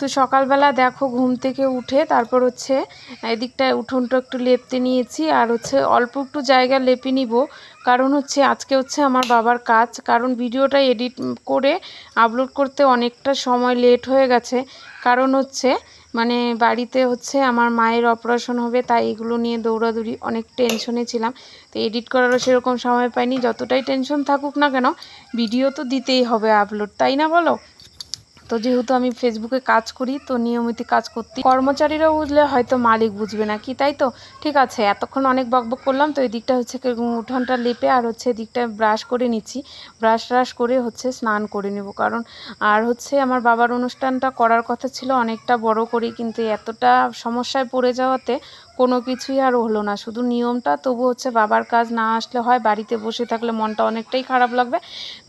তো সকালবেলা দেখো ঘুম থেকে উঠে তারপর হচ্ছে এদিকটায় উঠোনটা একটু লেপতে নিয়েছি আর হচ্ছে অল্প একটু জায়গা লেপে নিব। কারণ হচ্ছে আজকে হচ্ছে আমার বাবার কাজ। কারণ ভিডিওটা এডিট করে আপলোড করতে অনেকটা সময় লেট হয়ে গেছে। কারণ হচ্ছে মানে বাড়িতে হচ্ছে আমার মায়ের অপারেশন হবে, তাই এগুলো নিয়ে দৌড়াদৌড়ি অনেক টেনশনে ছিলাম। তো এডিট করারও সেরকম সময় পাইনি। যতটাই টেনশন থাকুক না কেন, ভিডিও তো দিতেই হবে আপলোড, তাই না বলো? তো যেহেতু আমি ফেসবুকে কাজ করি, তো নিয়মিত কাজ করতে কর্মচারীরা বুঝলে হয়তো মালিক বুঝবে না। কি তাই তো? ঠিক আছে, এতক্ষণ অনেক বকবক করলাম, তো এই দিকটা হচ্ছে উঠোনটা লেপে আর হচ্ছে এদিকটা ব্রাশ করে নিচ্ছি। ব্রাশ ট্রাশ করে হচ্ছে স্নান করে নেব, কারণ আর হচ্ছে আমার বাবার অনুষ্ঠানটা করার কথা ছিল, অনেকটা বড় করি, কিন্তু এতটা সমস্যায় পড়ে যাওয়াতে কোনো কিছুই আর হলো না। শুধু নিয়মটা, তবু হচ্ছে বাবার কাজ না আসলে হয়, বাড়িতে বসে থাকলে মনটা অনেকটাই খারাপ লাগবে।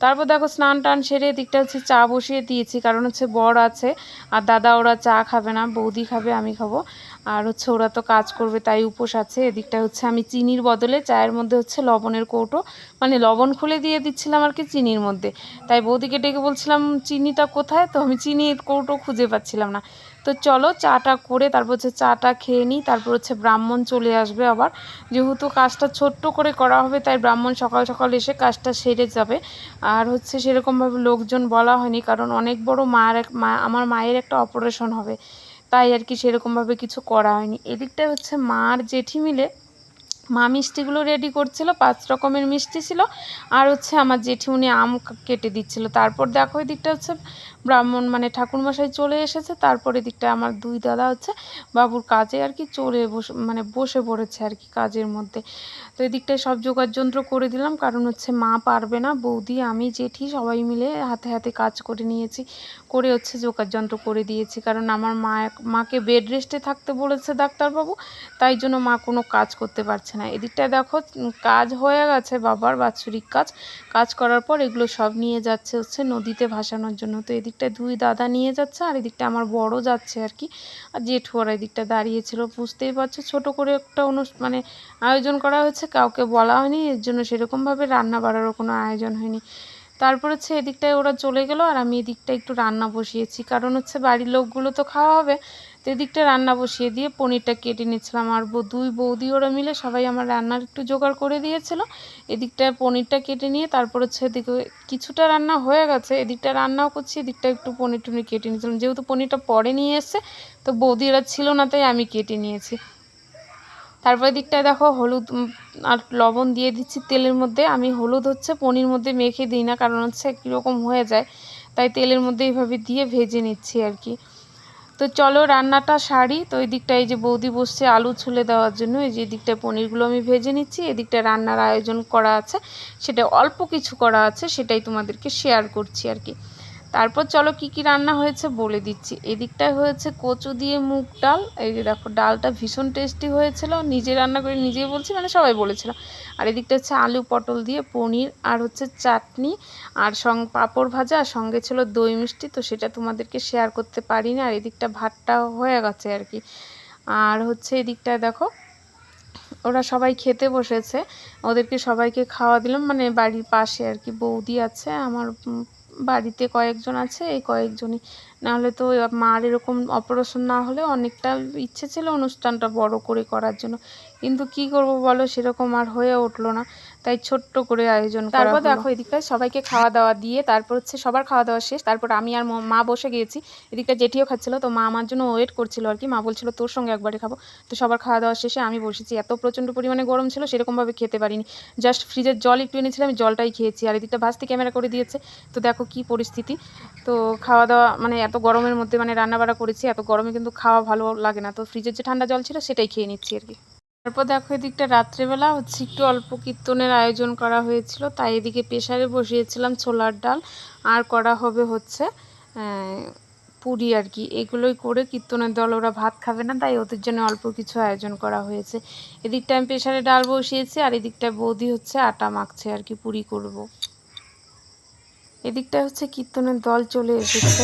তারপর দেখো স্নান টান সেরে দিকটা হচ্ছে চা বসিয়ে দিয়েছি, কারণ হচ্ছে বর আছে, আর দাদা ওরা চা খাবে না, বৌদি খাবে, আমি খাব। আর হচ্ছে ওরা তো কাজ করবে, তাই উপোস আছে। এদিকটা হচ্ছে আমি চিনির বদলে চায়ের মধ্যে হচ্ছে লবণের কৌটো মানে লবণ খুলে দিয়ে দিচ্ছিলাম আর কি চিনির মধ্যে। তাই বৌদিকে ডেকে বলছিলাম, চিনিটা কোথায়? তো আমি চিনির কৌটো খুঁজে পাচ্ছিলাম না। তো চলো চাটা করে তারপর হচ্ছে চাটা খেয়ে নিই, তারপর হচ্ছে ব্রাহ্মণ চলে আসবে আবার। যেহেতু কাজটা ছোট্ট করে করা হবে, তাই ব্রাহ্মণ সকাল সকাল এসে কাজটা সেরে যাবে। আর হচ্ছে সেরকমভাবে লোকজন বলা হয়নি, কারণ অনেক বড় মায়ের মা, আমার মায়ের একটা অপারেশন হবে। তাই আর কি সেরকমভাবে কিছু করা হয়নি। এদিকটা হচ্ছে মার জেঠি মিলে মা মিষ্টিগুলো রেডি করছিল, পাঁচ রকমের মিষ্টি ছিল। আর হচ্ছে আমার জেঠি উনি আম কেটে দিচ্ছিল। তারপর দেখো এই দিকটা হচ্ছে ব্রাহ্মণ মানে ঠাকুরমশাই চলে এসেছে, তারপরে দিকটা আমার দুই দাদা হচ্ছে, বাবুর কাজে আর কি চলে বসে মানে বসে পড়েছে আর কি কাজের মধ্যে। তো এদিকটায় সব জোগাড় যন্ত্র করে দিলাম, কারণ হচ্ছে মা পারবে না, বৌদি, আমি, জেঠি সবাই মিলে হাতে হাতে কাজ করে নিয়েছি, করে হচ্ছে জোগাড় যন্ত্র করে দিয়েছি, কারণ আমার মা মাকে বেড রেস্টে থাকতে বলেছে ডাক্তারবাবু, তাই জন্য মা কোনো কাজ করতে পারছে না। এদিকটায় দেখো কাজ হয়ে গেছে বাবার বাৎসরিক কাজ কাজ করার পর এগুলো সব নিয়ে যাচ্ছে হচ্ছে নদীতে ভাসানোর জন্য। তো এদিকটায় দুই দাদা নিয়ে যাচ্ছে আর এদিকটা আমার বড় যাচ্ছে আর কি। আর জেঠু আর এদিকটা দাঁড়িয়েছিল, বুঝতেই পারছ ছোট করে একটা অনু মানে আয়োজন করা হয়েছে, কাউকে বলা হয়নি, এর জন্য সেরকমভাবে রান্না বাড়ারও কোনো আয়োজন হয়নি। তারপর হচ্ছে এদিকটায় ওরা চলে গেল আর আমি এদিকটা একটু রান্না বসিয়েছি, কারণ হচ্ছে বাড়ির লোকগুলো তো খাওয়া হবে তো এদিকটা রান্না বসিয়ে দিয়ে পনিরটা কেটে নিচ্ছিলাম আর দুই বৌদি ওরা মিলে সবাই আমার রান্নার একটু জোগাড় করে দিয়েছিল। এদিকটা পনিরটা কেটে নিয়ে তারপর হচ্ছে এদিকে কিছুটা রান্না হয়ে গেছে। এদিকটা রান্নাও করছি, এদিকটা একটু পনির টনির কেটে নিয়েছিলাম। যেহেতু পনিরটা পরে নিয়ে এসছে, তো বৌদি ওরা ছিল না, তাই আমি কেটে নিয়েছি। তারপরে দিকটায় দেখো হলুদ আর লবণ দিয়ে দিচ্ছি তেলের মধ্যে। আমি হলুদ হচ্ছে পনির মধ্যে মেখে দিই না, কারণ হচ্ছে কীরকম হয়ে যায়। তাই তেলের মধ্যে এইভাবে দিয়ে ভেজে নিচ্ছি আর কি। তো চলো রান্নাটা সারি। তো এই দিকটা এই যে বৌদি বসছে আলু ছুলে দেওয়ার জন্য। এই যে দিকটায় পনিরগুলো আমি ভেজে নিচ্ছি। এদিকটা রান্নার আয়োজন করা আছে। সেটা অল্প কিছু করা আছে। সেটাই তোমাদেরকে শেয়ার করছি আর কি। তারপর চলো কি কি রান্না হয়েছে বলে দিচ্ছি। এদিকটায় হয়েছে কচু দিয়ে মুগ ডাল। এই যে দেখো, ডালটা ভীষণ টেস্টি হয়েছিল। নিজে রান্না করে, নিজেই বলছি মানে সবাই বলেছিল। আর এদিকটা হচ্ছে আলু পটল দিয়ে পনির আর হচ্ছে চাটনি আর সং, পাঁপড় ভাজা আর সঙ্গে ছিল দই মিষ্টি। তো সেটা তোমাদেরকে শেয়ার করতে পারিনি। আর এদিকটা ভাতটা হয়ে গেছে আর কি। আর হচ্ছে এদিকটায় দেখো, ওরা সবাই খেতে বসেছে। ওদেরকে সবাইকে খাওয়া দিলাম। মানে বাড়ির পাশে আর কি বৌদি আছে, আমার বাড়িতে কয়েকজন আছে, এই কয়েকজনই। নাহলে তো মার এরকম অপারেশন না হলে অনেকটা ইচ্ছে ছিল অনুষ্ঠানটা বড় করে করার জন্য। কিন্তু কি করব বলো, সেরকম আর হয়ে উঠল না। তাই ছোট্ট করে আয়োজন তারপর দেখো এদিকটায় সবাইকে খাওয়া দাওয়া দিয়ে তারপর হচ্ছে সবার খাওয়া দাওয়া শেষ। তারপর আমি আর মা বসে গিয়েছি। এদিকটা জেঠিও খাচ্ছিল তো মা আমার জন্য ওয়েট করছিল আর কি। মা বলছিল তোর সঙ্গে একবারে খাব। তো সবার খাওয়া দাওয়া শেষে আমি বসেছি। এত প্রচণ্ড পরিমাণে গরম ছিল সেরকমভাবে খেতে পারিনি। জাস্ট ফ্রিজের জল একটু এনেছিলাম আমি জলটাই খেয়েছি। আর এদিকটা ভাসতে ক্যামেরা করে দিয়েছে। তো দেখো কি পরিস্থিতি। তো খাওয়া দাওয়া মানে এত গরমের মধ্যে মানে রান্নাবাড়া করেছি এত গরমে কিন্তু খাওয়া ভালো লাগে না। তো ফ্রিজের যে ঠান্ডা জল ছিল সেটাই খেয়ে নিচ্ছি আর কি। তারপর দেখো এদিকটা রাত্রেবেলা, হচ্ছে একটু অল্প কীর্তনের আয়োজন করা হয়েছিল, তাই এদিকে প্রেশারে বসিয়েছিলাম ছোলার ডাল, আর করা হবে হচ্ছে পুরি আর কি। এগুলোই করে কীর্তনের দল, ওরা ভাত খাবে না, তাই ওদের জন্য অল্প কিছু আয়োজন করা হয়েছে। এদিকটা আমি প্রেশারে ডাল বসিয়েছি, আর এদিকটায় বৌদি হচ্ছে আটা মাখছে আর কি, পুরি করব। এদিকটা হচ্ছে কীর্তনের দল চলে এসেছে।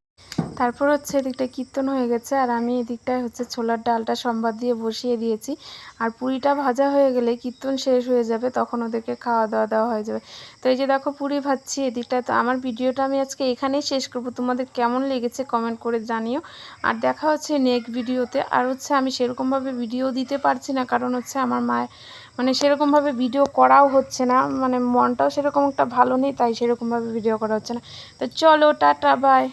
তারপর হচ্ছে এদিকটা কীর্তন হয়ে গেছে আর আমি এদিকটায় হচ্ছে ছোলার ডালটা সম্বাদ দিয়ে বসিয়ে দিয়েছি। আর পুরিটা ভাজা হয়ে গেলে কীর্তন শেষ হয়ে যাবে তখন ওদেরকে খাওয়া দাওয়া দেওয়া হয়ে যাবে। তো এই যে দেখো পুরি ভাজছি এদিকটা তো আমার ভিডিওটা আমি আজকে এখানেই শেষ করব। তোমাদের কেমন লেগেছে কমেন্ট করে জানিও। আর দেখা হচ্ছে নেক্সট ভিডিওতে। আর হচ্ছে আমি সেরকমভাবে ভিডিও দিতে পারছি না, কারণ হচ্ছে আমার মায়ের মানে সেরকমভাবে ভিডিও করাও হচ্ছে না। মানে মনটাও সেরকম একটা ভালো নেই, তাই সেরকমভাবে ভিডিও করা হচ্ছে না। তো চলো, টাটা, বাই।